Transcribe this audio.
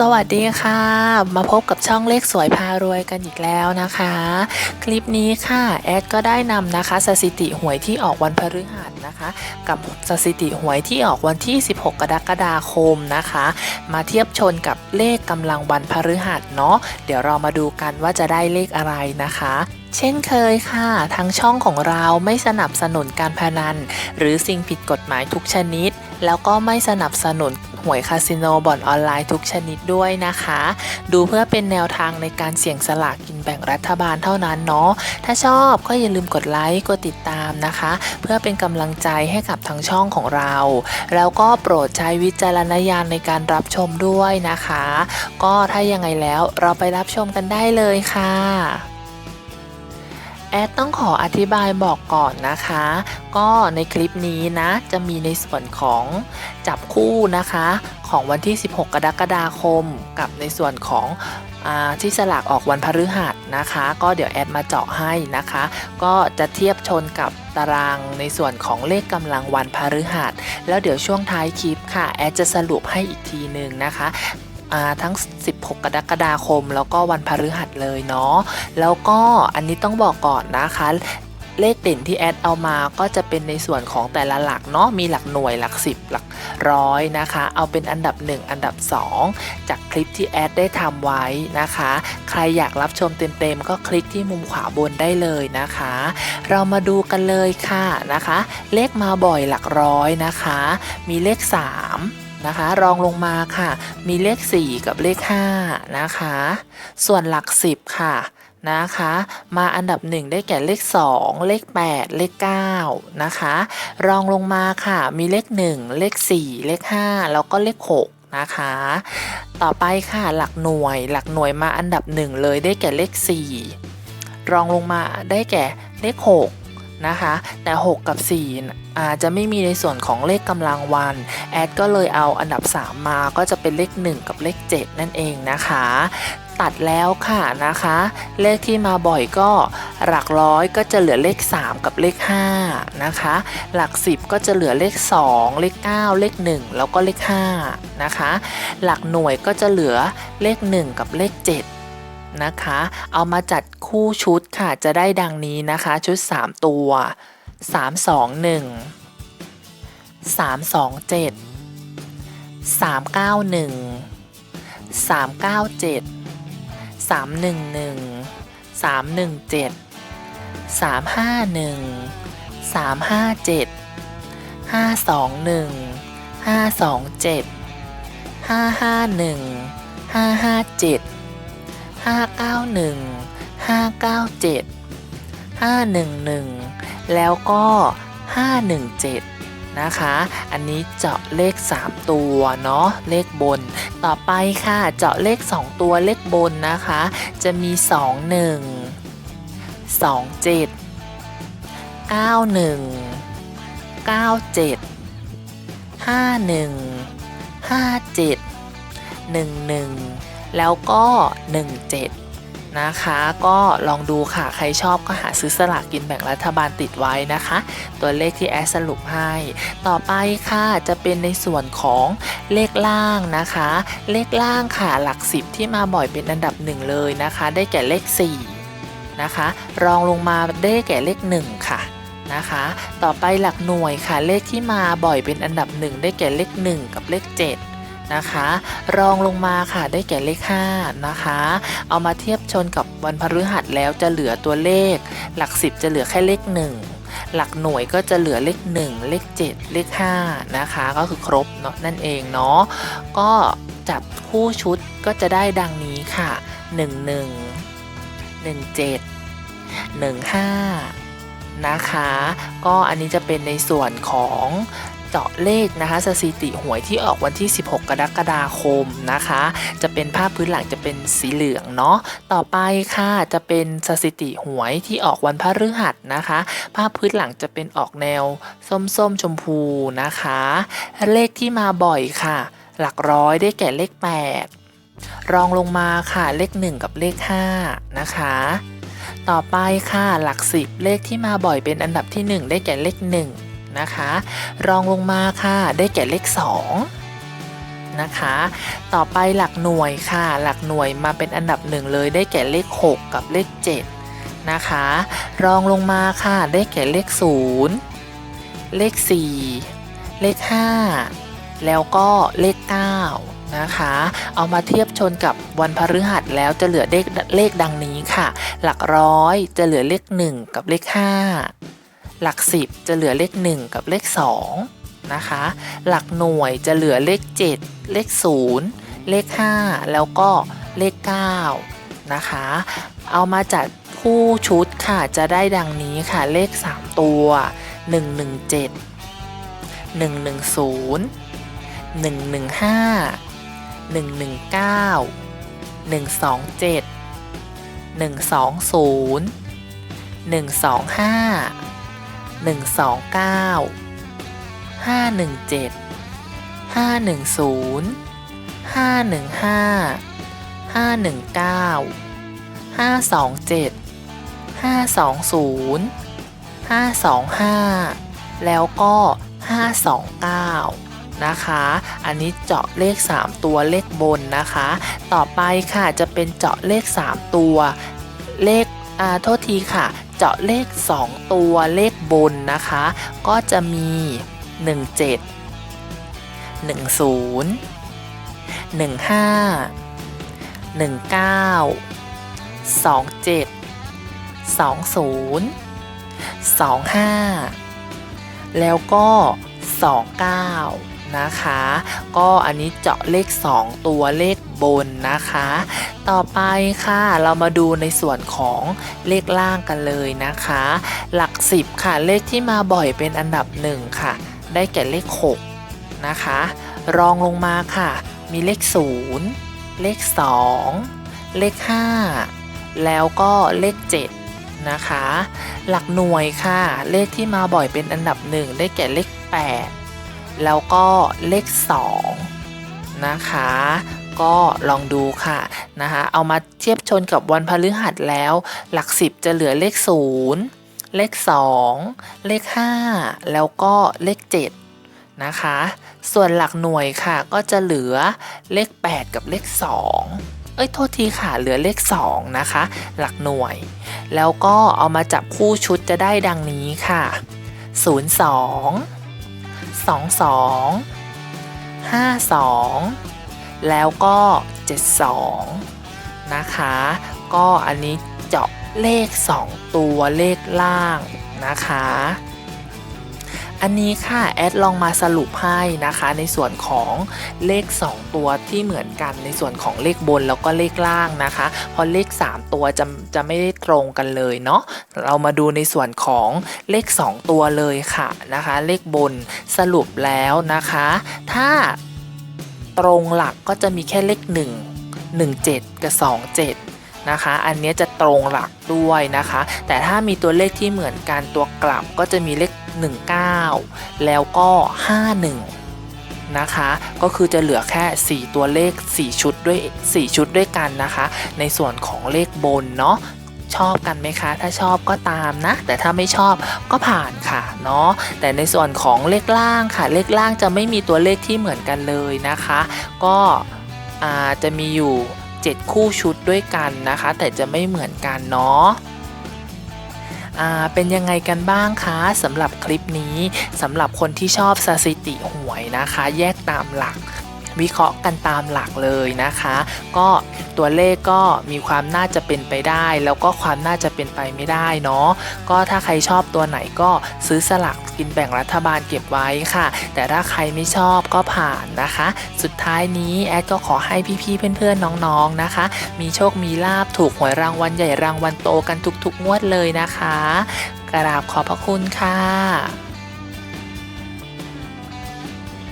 สวัสดีค่ะ มาพบกับช่องเลขสวยพารวยกันอีกแล้วนะคะ คลิปนี้ค่ะแอดก็ได้นำนะคะสถิติหวยที่ออกวันพฤหัสนะคะ กับสถิติหวยที่ออกวันที่ 16 กรกฎาคมนะคะ มาเทียบชนกับเลขกำลังวันพฤหัสเนาะเดี๋ยวเรามาดูกันว่าจะได้เลขอะไรนะคะเช่นเคยค่ะ ทางช่องของเราไม่สนับสนุนการพนัน หรือสิ่งผิดกฎหมายทุกชนิด แล้วก็ไม่สนับสนุน หวยคาสิโนบ่อนออนไลน์ทุกชนิดด้วยนะคะ ดูเพื่อเป็นแนวทางในการเสี่ยงสลากกินแบ่งรัฐบาลเท่านั้นเนาะถ้าชอบก็อย่าลืมกดไลค์กดติดตามนะคะ เพื่อเป็นกำลังใจให้กับทางช่องของเรา แล้วก็โปรดใช้วิจารณญาณในการรับชมด้วยนะคะ ก็ถ้ายังไงแล้วเราไปรับชมกันได้เลยค่ะ แอดต้องขออธิบายบอกก่อนนะคะ ก็ในคลิปนี้นะจะมีในส่วนของจับคู่นะคะ ของวันที่ 16 กรกฎาคม กับในส่วนของอที่สลากออกวันพฤหัสนะคะ ก็เดี๋ยวแอดมาเจาะให้นะคะ ก็จะเทียบชนกับตารางในส่วนของเลขกำลังวันพฤหัส แล้วเดี๋ยวช่วงท้ายคลิปค่ะ แอดจะสรุปให้อีกทีหนึ่งนะคะ ทั้ง 16 กรกฎาคม แล้วก็วันพฤหัสเลยเนาะแล้วก็อันนี้ต้องบอกก่อนนะคะเลขเด่นที่แอดเอามาก็จะเป็นในส่วนของแต่ละหลักเนาะมีหลักหน่วยหลัก 10 หลักร้อยนะคะ เอาเป็นอันดับ 1 อันดับ 2 จากคลิปที่แอดได้ทำไว้นะคะ ใครอยากรับชมเต็มๆ ก็คลิกที่มุมขวาบนได้เลยนะคะ เรามาดูกันเลยค่ะนะคะ เลขมาบ่อยหลักร้อยนะคะ มีเลข 3 นะคะ รองลงมาค่ะ มีเลข 4 กับเลข 5 นะคะ ส่วนหลัก 10 ค่ะนะคะ มาอันดับ 1 ได้แก่เลข 2 เลข 8 เลข 9 นะคะ รองลงมาค่ะ มีเลข 1 เลข 4 เลข 5 แล้วก็เลข 6นะคะ ต่อไปค่ะหลักหน่วย หลักหน่วยมาอันดับ 1 เลยได้แก่เลข 4 รองลงมาได้แก่เลข 6 นะคะ แต่ 6 กับ 4 อาจจะไม่มีในส่วนของเลขกำลังวัน แอดก็เลยเอาอันดับ 3 มาก็จะเป็นเลข 1 กับเลข 7 นั่นเองนะคะ ตัดแล้วค่ะนะคะ เลขที่มาบ่อยก็หลักร้อยก็จะเหลือเลข 3 กับเลข 5 นะคะ หลัก 10 ก็จะเหลือเลข 2 เลข 9 เลข 1 แล้วก็เลข5นะคะ หลักหน่วยก็จะเหลือเลข 1 กับเลข 7 นะคะ เอามาจัดคู่ชุดค่ะจะได้ดังนี้นะคะ ชุด 3 ตัว 3 2 1 3 2 7 3 9 1 3 9 7 3 1 5 9 1 5 9 7 5 1 1 แล้วก็ 5 1 7 นะคะ อันนี้เจาะเลข 3 ตัวเนาะเลขบน ต่อไปค่ะเจาะเลข 2 ตัวเลขบนนะคะ จะมี 2 1 2 7 9 1 9 7 5 1 5 7 1 1 แล้วก็ 1 7 นะคะ ก็ลองดูค่ะ ใครชอบก็หาซื้อสลากกินแบ่งรัฐบาลติดไว้นะคะ ตัวเลขที่แอดสรุปให้ ต่อไปค่ะจะเป็นในส่วนของเลขล่างนะคะ เลขล่างค่ะหลักสิบที่มาบ่อยเป็นอันดับหนึ่งเลยนะคะ ได้แก่เลข 4 นะคะ รองลงมาได้แก่เลข 1 ค่ะนะคะ ต่อไปหลักหน่วยค่ะเลขที่มาบ่อยเป็นอันดับหนึ่งได้แก่เลข 1 กับเลข 7 นะคะ รองลงมาค่ะได้แก่เลข5นะคะ เอามาเทียบชนกับวันพฤหัสแล้วจะเหลือตัวเลข หลัก 10 จะเหลือแค่เลข 1หลักหน่วยก็จะเหลือเลข 1 เลข 7 เลข 5 นะคะ ก็คือครบเนาะนั่นเองเนาะก็จับคู่ชุดก็จะได้ดังนี้ค่ะ 11 17 15 นะคะ ก็อันนี้จะเป็นในส่วนของ เจาะเลขนะคะสถิติหวยที่ออกวันที่ 16 กรกฎาคมนะคะ จะเป็นภาพพื้นหลังจะเป็นสีเหลืองเนาะต่อไปค่ะจะเป็นสถิติหวยที่ออกวันพฤหัสนะคะ ภาพพื้นหลังจะเป็นออกแนวส้มๆชมพูนะคะ เลขที่มาบ่อยค่ะ หลักร้อยได้แก่เลข 8 รองลงมาค่ะเลข 1 กับเลข 5 นะคะต่อไปค่ะหลักสิบเลขที่มาบ่อยเป็นอันดับที่ 1 ได้แก่เลข 1 นะคะ รองลงมาค่ะได้แก่เลข 2 นะคะ ต่อไปหลักหน่วยค่ะ หลักหน่วยมาเป็นอันดับหนึ่งเลยได้แก่เลข 6 กับเลข 7 นะคะ รองลงมาค่ะได้แก่เลข 0 เลข 4 เลข 5 แล้วก็เลข 9นะคะ เอามาเทียบชนกับวันพฤหัสแล้วจะเหลือเลขเลขดังนี้ค่ะ หลักร้อยจะเหลือเลข 1 กับเลข5 หลัก 10 จะเหลือเลข 1 กับเลข2นะคะ หลักหน่วยจะเหลือเลข 7 เลข 0 เลข 5 แล้วก็เลข 9 นะคะ เอามาจัดคู่ชุดค่ะ จะได้ดังนี้ค่ะ เลข 3 ตัว 117 110 115 119 127 120 125 129 517 510 515 519 527 520 525 แล้วก็ 529 นะคะ อันนี้เจาะเลข 3 ตัวเลขบนนะคะ ต่อไปค่ะจะเป็นเจาะเลข 3 ตัวเลขอ่าโทษทีค่ะ เจาะเลข 2 ตัวเลขบนนะคะ ก็จะมี 17 10 15 19 27 20 25 แล้วก็ 29 นะคะ ก็อันนี้เจาะเลข 2 ตัวเลขบนนะคะ ต่อไปค่ะเรามาดูในส่วนของเลขล่างกันเลยนะคะ หลัก 10 ค่ะเลขที่มาบ่อยเป็นอันดับ 1 ค่ะ ได้แก่เลข 6 นะคะ รองลงมาค่ะ มีเลข 0 เลข 2 เลข 5 แล้วก็เลข 7นะคะ หลักหน่วยค่ะ เลขที่มาบ่อยเป็นอันดับ1ได้แก่เลข 8 แล้วก็เลข 2 นะคะ ก็ลองดูค่ะนะคะเอามาเทียบชนกับวันพฤหัสแล้ว หลัก 10 จะเหลือเลข 0 เลข 2 เลข 5 แล้วก็เลข 7 นะคะ ส่วนหลักหน่วยค่ะก็จะเหลือเลข 8 กับเลข 2เอ้ยโทษทีค่ะเหลือเลข 2 นะคะ หลักหน่วย แล้วก็เอามาจับคู่ชุดจะได้ดังนี้ค่ะ 02 22 52 แล้วก็ 72 นะคะ ก็อันนี้เจาะเลข 2 ตัวเลขล่างนะคะ อันนี้ค่ะแอดลองมาสรุปให้นะคะในส่วนของเลข 2 ตัวที่เหมือนกันในส่วนของเลขบนแล้วก็เลขล่างนะคะเพราะเลข 3 ตัวจะจะไม่ได้ตรงกันเลยเนาะเรามาดูในส่วนของเลข 2 ตัวเลยค่ะนะคะ เลขบนสรุปแล้วนะคะ ถ้าตรงหลักก็จะมีแค่เลข 1 17 กับ 27 นะคะ อันนี้จะตรงหลักด้วยนะคะ แต่ถ้ามีตัวเลขที่เหมือนกันตัวกลับก็จะมีเลข 19 แล้วก็ 51 นะคะ ก็คือจะเหลือแค่ 4 ตัวเลข 4 ชุดด้วย 4 ชุดด้วยกันนะคะ ในส่วนของเลขบนเนาะชอบกันไหมคะ ถ้าชอบก็ตามนะ แต่ถ้าไม่ชอบก็ผ่านค่ะเนาะ แต่ในส่วนของเลขล่างค่ะ เลขล่างจะไม่มีตัวเลขที่เหมือนกันเลยนะคะ ก็จะมีอยู่ 7 คู่ชุดด้วยกันนะคะ แต่จะไม่เหมือนกันเนาะเป็นยังไงกันบ้างคะสำหรับคลิปนี้สำหรับคนที่ชอบสถิติหวยนะคะ แยกตามหลัก วิเคราะห์กันตามหลักเลยนะคะ ก็ตัวเลขก็มีความน่าจะเป็นไปได้ แล้วก็ความน่าจะเป็นไปไม่ได้เนาะก็ถ้าใครชอบตัวไหนก็ซื้อสลักกินแบ่งรัฐบาลเก็บไว้ค่ะ แต่ถ้าใครไม่ชอบก็ผ่านนะคะ สุดท้ายนี้แอดก็ขอให้พี่ๆเพื่อนๆน้องๆนะคะ มีโชคมีลาบถูกหวยรางวัลใหญ่รางวัลโตกันทุกๆงวดเลยนะคะกราบขอบพระคุณค่ะ